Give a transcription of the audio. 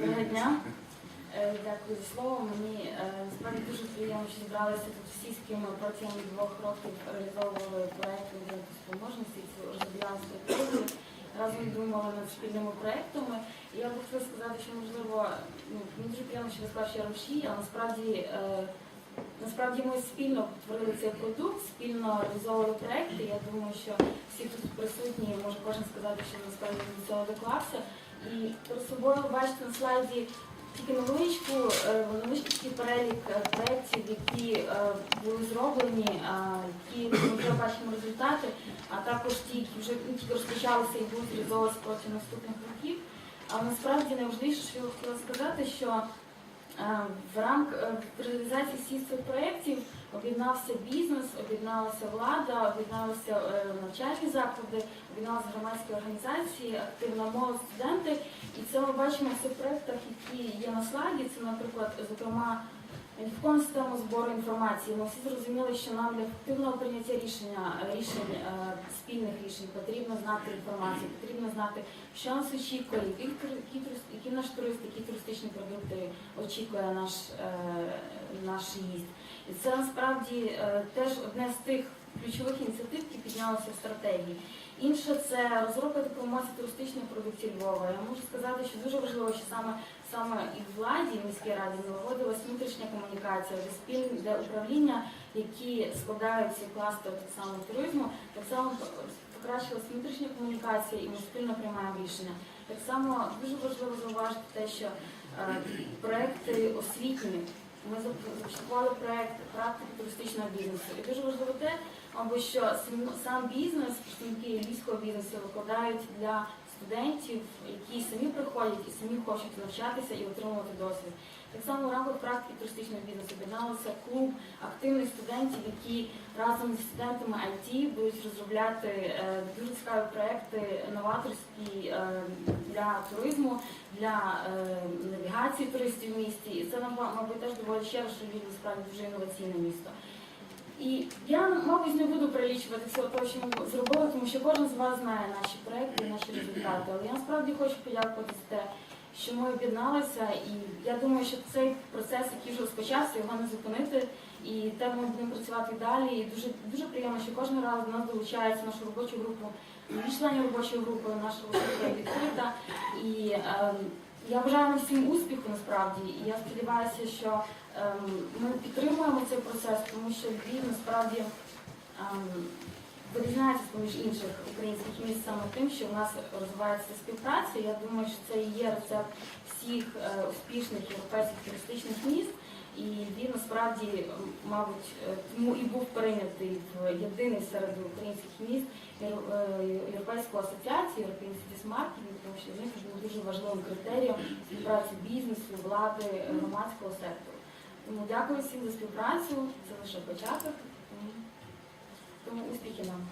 Доброго дня. Е, Дякую за слово. Мені е, насправді дуже приємно, що зібралися тут всі, з ким ми протягом двох років реалізовували проєкт будинку спроможності, цю розробляли стратегію, разом думали над спільними проєктами. І я би хотіла сказати, що можливо, ну, мені дуже приємно, що ви я руші, а насправді, е, насправді ми спільно творили цей продукт, спільно реалізовували проєкти. Я думаю, що всі тут присутні, може кожен сказати, що насправді до цього доклався. І перед собою бачите на слайді тільки невеличку, е, невеличкий перелік е, проєктів, які е, були зроблені, які ми вже бачимо результати, а також ті, які вже ну, тільки розпочалися і будуть реалізовуватися протягом наступних років. А насправді найважливіше, що я хотіла сказати, що в рамках реалізації всіх цих проєктів об'єднався бізнес, об'єдналася влада, об'єдналися е, навчальні заклади, об'єдналися громадські організації, активна молодь, студенти. І це ми бачимо в цих проєктах, які є на слайді. Це, наприклад, зокрема, Інфокон систему збору інформації. Ми всі зрозуміли, що нам для ефективного прийняття рішення рішень е, спільних рішень потрібно знати інформацію, потрібно знати, що нас очікує, які, які, наш турист, які туристичні продукти очікує наш, е, наш їзд. І це насправді е, теж одне з тих ключових ініціатив, які піднялися в стратегії. Інше це розробка дипломатії туристичної продукції Львова. Я можу сказати, що дуже важливо, що саме саме і в владі в міській раді налагодилась внутрішня комунікація, де спільне де управління, які складають ці кластери так само туризму, так само покращилась внутрішня комунікація, і ми спільно приймаємо рішення. Так само дуже важливо зауважити те, що е, проекти освітні. Ми започаткували проект практики туристичного бізнесу. І дуже важливо те, або що сам бізнес, представники львівського бізнесу викладають для студентів, які самі приходять і самі хочуть навчатися і отримувати досвід. Так само в рамках практики туристичного бізнесу об'єдналися клуб активних студентів, які разом зі студентами IT будуть розробляти е, дуже цікаві проекти новаторські е, для туризму, для е, навігації туристів в місті. І це мабуть, мабуть теж доволі ще що Львів насправді дуже інноваційне місто. І я, мабуть, не буду перелічувати всього того, що ми зробили, тому що кожен з вас знає наші проекти і. Але я насправді хочу подякувати за те, що ми об'єдналися, і я думаю, що цей процес, який вже розпочався, його не зупинити. І так ми будемо працювати далі. І дуже дуже приємно, що кожен раз до нас долучається нашу робочу групу, члени робочої групи, наша група відкрита. І ем, я бажаю нам всім успіху насправді. І я сподіваюся, що ем, ми підтримуємо цей процес, тому що Львів насправді ем, вирізняється з-поміж інших українських міст саме тим, що у нас розвивається співпраця. Я думаю, що це є рецепт всіх е, успішних європейських туристичних міст. І він насправді, мабуть, е, тому і був прийнятий в єдиний серед українських міст е, Європейську асоціацію European Cities тому що він був дуже важливим критерієм співпраці бізнесу, влади, громадського сектору. Тому дякую всім за співпрацю. Це лише початок. Тому- успіхів нам.